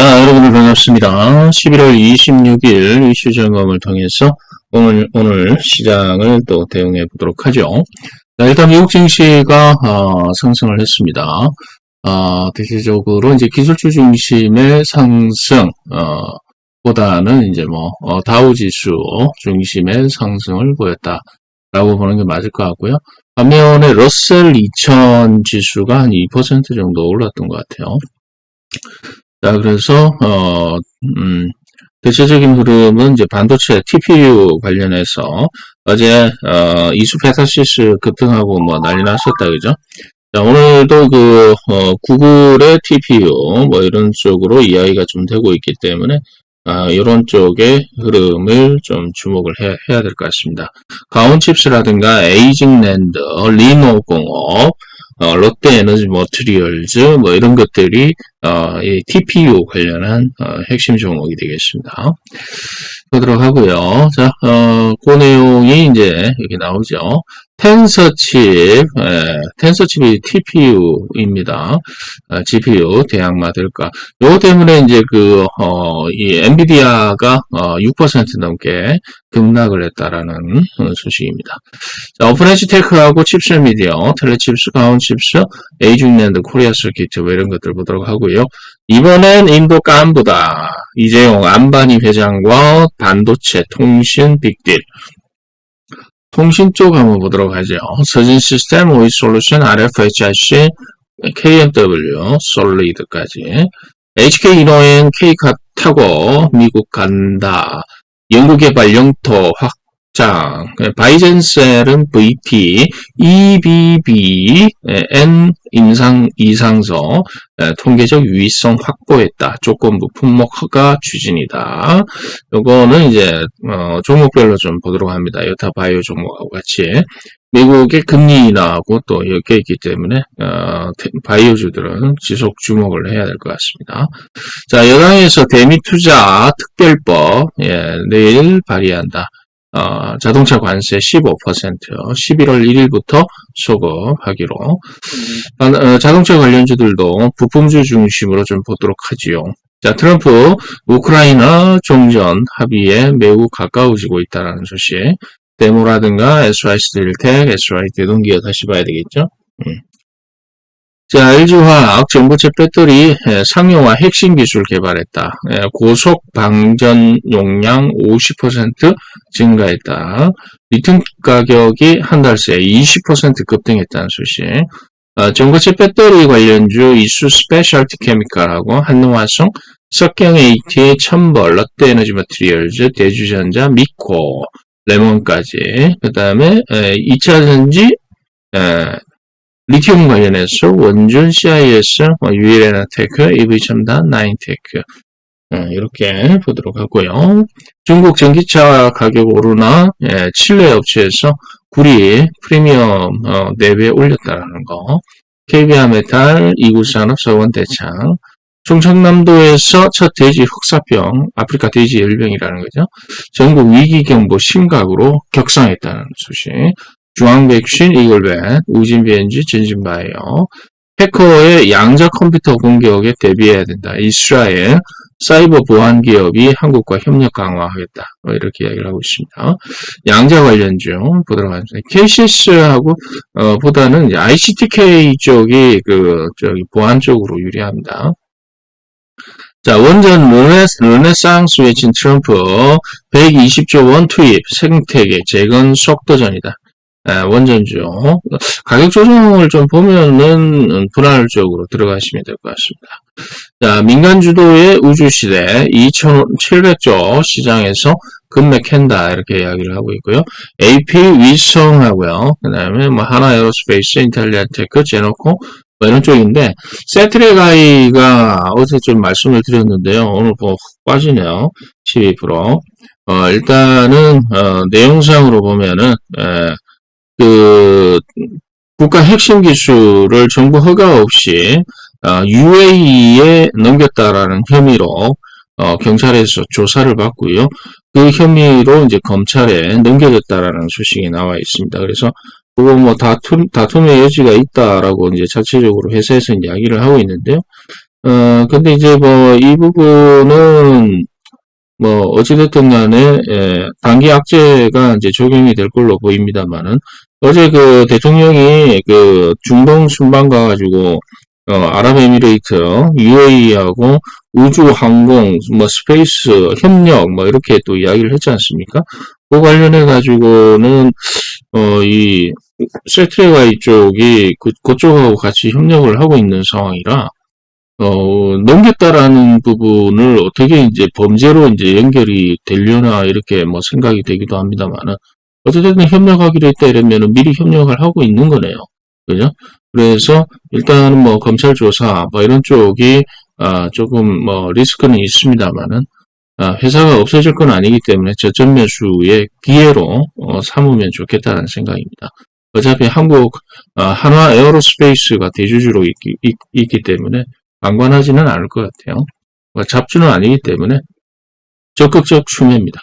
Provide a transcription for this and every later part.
자, 여러분들 반갑습니다. 11월 26일 이슈 점검을 통해서 오늘, 오늘 시장을 또 대응해 보도록 하죠. 자, 일단 미국 증시가 어, 상승을 했습니다. 어, 대체적으로 이제 기술주 중심의 상승, 어, 보다는 이제 뭐, 어, 다우 지수 중심의 상승을 보였다라고 보는 게 맞을 것 같고요. 반면에 러셀 2000 지수가 한 2% 정도 올랐던 것 같아요. 자, 그래서, 어, 음, 대체적인 흐름은 이제 반도체 TPU 관련해서 어제, 어, 이수 페타시스 급등하고 뭐 난리 났었다, 그죠? 자, 오늘도 그, 어, 구글의 TPU, 뭐 이런 쪽으로 이야기가 좀 되고 있기 때문에, 아, 이런 쪽의 흐름을 좀 주목을 해, 해야 될 것 같습니다. 가온칩스라든가 에이징랜드, 리노공업, 어, 롯데에너지 머트리얼즈 뭐 이런 것들이 어, 이 TPU 관련한 어, 핵심 종목이 되겠습니다. 보도록 하고요. 자, 어, 그 내용이 이제 여기 나오죠. 텐서칩, 예, 텐서칩이 TPU입니다. 아, GPU 대항마들과 요거 때문에 이제 그, 어, 이 엔비디아가 어, 6% 넘게 급락을 했다라는 어, 소식입니다. 자, 오픈에지 테크하고 칩셀 미디어, 텔레칩스, 가온칩스, 에이중랜드, 코리아 서키트 뭐 이런 것들 보도록 하고요. 이번엔 인도 깐부다. 이재용 안바니 회장과 반도체, 통신, 빅딜. 통신 쪽 한번 보도록 하죠. 서진 시스템, 오이 솔루션, RFHIC, KMW, 솔리드까지. HK 이노엔 K카 타고 미국 간다. 연구개발 영토 확 장. 바이젠셀은 VT, EBB, N 임상 이상서 통계적 유의성 확보했다. 조건부 품목 허가 추진이다. 요거는 이제 어, 종목별로 좀 보도록 합니다. 여타 바이오 종목하고 같이 미국의 금리 인하하고 또 엮여 있기 때문에 어, 바이오주들은 지속 주목을 해야 될 것 같습니다. 자 여당에서 대미 투자 특별법 예, 내일 발의한다. 어, 자동차 관세 15% 11월 1일부터 소급하기로 어, 자동차 관련주들도 부품주 중심으로 좀 보도록 하지요. 자, 트럼프 우크라이나 종전 합의에 매우 가까워지고 있다는 소식. 데모라든가 SY 스틸텍, SY 대동기어 다시 봐야 되겠죠? 음. 자, LG화학 전고체 배터리 상용화 핵심 기술 개발했다. 고속 방전 용량 50% 증가했다. 리튬 가격이 한 달 새 20% 급등했다는 소식. 어, 전고체 배터리 관련주 이수 스페셜티 케미칼하고 한농화성, 석경 AT, 천벌, 롯데에너지 머티리얼즈, 대주전자, 미코, 레몬까지. 그 다음에 2차전지 리튬 관련해서 원준 CIS, 뭐 유일에너테크, EV첨단, 나인테크 어, 이렇게 보도록 하고요. 중국 전기차 가격 오르나 예, 칠레 업체에서 구리 프리미엄 어, 4배 올렸다는 거. KBR 메탈, 이구산업, 서원 대창, 충청남도에서 첫 돼지 흑사병, 아프리카 돼지 열병이라는 거죠. 전국 위기경보 심각으로 격상했다는 소식. 중앙백신, 이글벤, 우진비엔지, 진진바이오, 해커의 양자 컴퓨터 공격에 대비해야 된다. 이스라엘 사이버 보안 기업이 한국과 협력 강화하겠다. 뭐 이렇게 이야기를 하고 있습니다. 양자 관련주 보도록 하겠습니다. KCS하고 어, 보다는 ICTK 쪽이 그 저기 보안 쪽으로 유리합니다. 자, 원전 르네, 르네상스 외친 트럼프 120조 원 투입 생태계 재건 속도전이다. 원전주 가격 조정을 좀 보면은 분할적으로 들어가시면 될 것 같습니다. 자, 민간 주도의 우주 시대 2,700조 시장에서 급맥한다 이렇게 이야기를 하고 있고요. AP 위성하고요. 그 다음에 뭐 하나 에어로스페이스, 인텔리아테크, 제노코 뭐 이런 쪽인데 세트레가이가 어제 좀 말씀을 드렸는데요. 오늘 뭐 빠지네요. 12%. 어, 일단은 어, 내용상으로 보면은 에, 그 국가 핵심 기술을 정부 허가 없이 어, UAE에 넘겼다라는 혐의로 어, 경찰에서 조사를 받고요. 그 혐의로 이제 검찰에 넘겨졌다라는 소식이 나와 있습니다. 그래서 그거 뭐 다툼, 다툼의 여지가 있다라고 이제 자체적으로 회사에서 이야기를 하고 있는데요. 어, 근데 이제 뭐, 이 부분은, 뭐, 어찌됐든 간에, 예, 단기 악재가 이제 적용이 될 걸로 보입니다만은, 어제 그 대통령이 그 중동 순방 가가지고, 어, 아랍에미레이트, UAE하고 우주항공, 뭐, 스페이스 협력, 뭐, 이렇게 또 이야기를 했지 않습니까? 그 관련해 가지고는, 어, 이, 셀트레가 이쪽이 그, 그쪽하고 같이 협력을 하고 있는 상황이라, 어, 넘겼다라는 부분을 어떻게 이제 범죄로 이제 연결이 되려나 이렇게 뭐 생각이 되기도 합니다만은 어쨌든 협력하기로 했다 이러면은 미리 협력을 하고 있는 거네요. 그죠? 그래서 일단은 뭐 검찰 조사 뭐 이런 쪽이 아, 조금 뭐 리스크는 있습니다만은 아, 회사가 없어질 건 아니기 때문에 저점 매수의 기회로 어, 삼으면 좋겠다는 생각입니다. 어차피 한국 아, 한화 에어로스페이스가 대주주로 있기, 있, 있기 때문에 방관하지는 않을 것 같아요. 뭐 잡주는 아니기 때문에 적극적 추매입니다.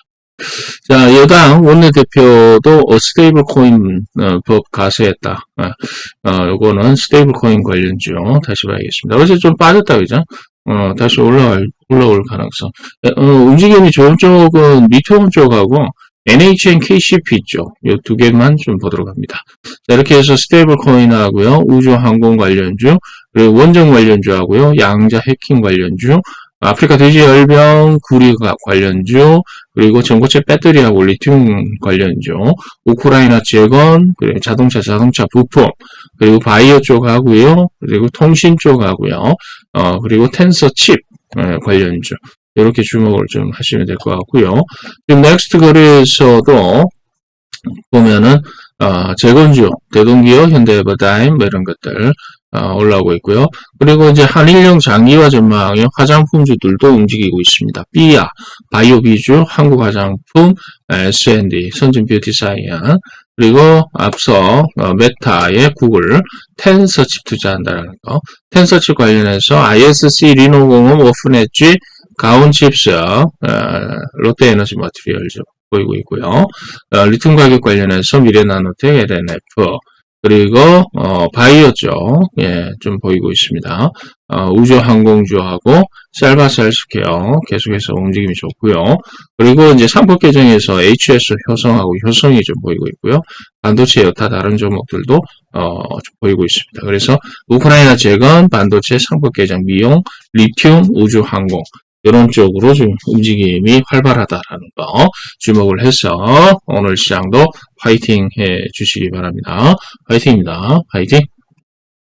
자, 여당 원내대표도 어, 스테이블 코인 어, 법 가세했다. 어, 어, 요거는 스테이블 코인 관련주 다시 봐야겠습니다. 어제 좀 빠졌다, 그죠? 어, 다시 올라올, 올라올 가능성. 어, 움직임이 좋은 쪽은 리트온 쪽하고 NHN KCP 쪽, 이두 개만 좀 보도록 합니다. 자, 이렇게 해서 스테이블 코인 하고요, 우주 항공 관련주, 그리고 원전 관련주 하고요, 양자 해킹 관련주, 아프리카 돼지 열병 구리 관련주, 그리고 전고체 배터리하고 리튬 관련주, 우크라이나 재건, 그리고 자동차 자동차 부품, 그리고 바이오 쪽 하고요, 그리고 통신 쪽 하고요, 어, 그리고 텐서 칩 예, 관련주. 이렇게 주목을 좀 하시면 될 것 같고요. 지금 넥스트 거래에서도 보면은 어, 재건주, 대동기업, 현대에버다임 뭐 이런 것들 어, 올라오고 있고요. 그리고 이제 한일용 장기화 전망의 화장품주들도 움직이고 있습니다. 삐아, 바이오비주, 한국화장품, S&D, 선진뷰티사이언, 그리고 앞서 어, 메타의 구글, 텐서칩 투자한다는 거. 텐서칩 관련해서 ISC, 리노공업, 오픈엣지, 가온칩스, 어, 롯데에너지 마트리얼즈 보이고 있고요. 어, 리튬 가격 관련해서 미래나노텍, LNF, 그리고 어, 바이오 쪽, 예, 좀 보이고 있습니다. 어, 우주항공주하고 셀바스 헬스케어 계속해서 움직임이 좋고요. 그리고 이제 상법 개정에서 HS 효성하고 효성이 좀 보이고 있고요. 반도체 여타 다른 종목들도 어, 좀 보이고 있습니다. 그래서 우크라이나 재건, 반도체 상법 개정, 미용, 리튬, 우주항공 이런 쪽으로 좀 움직임이 활발하다라는 거 주목을 해서 오늘 시장도 화이팅 해 주시기 바랍니다. 화이팅입니다. 화이팅!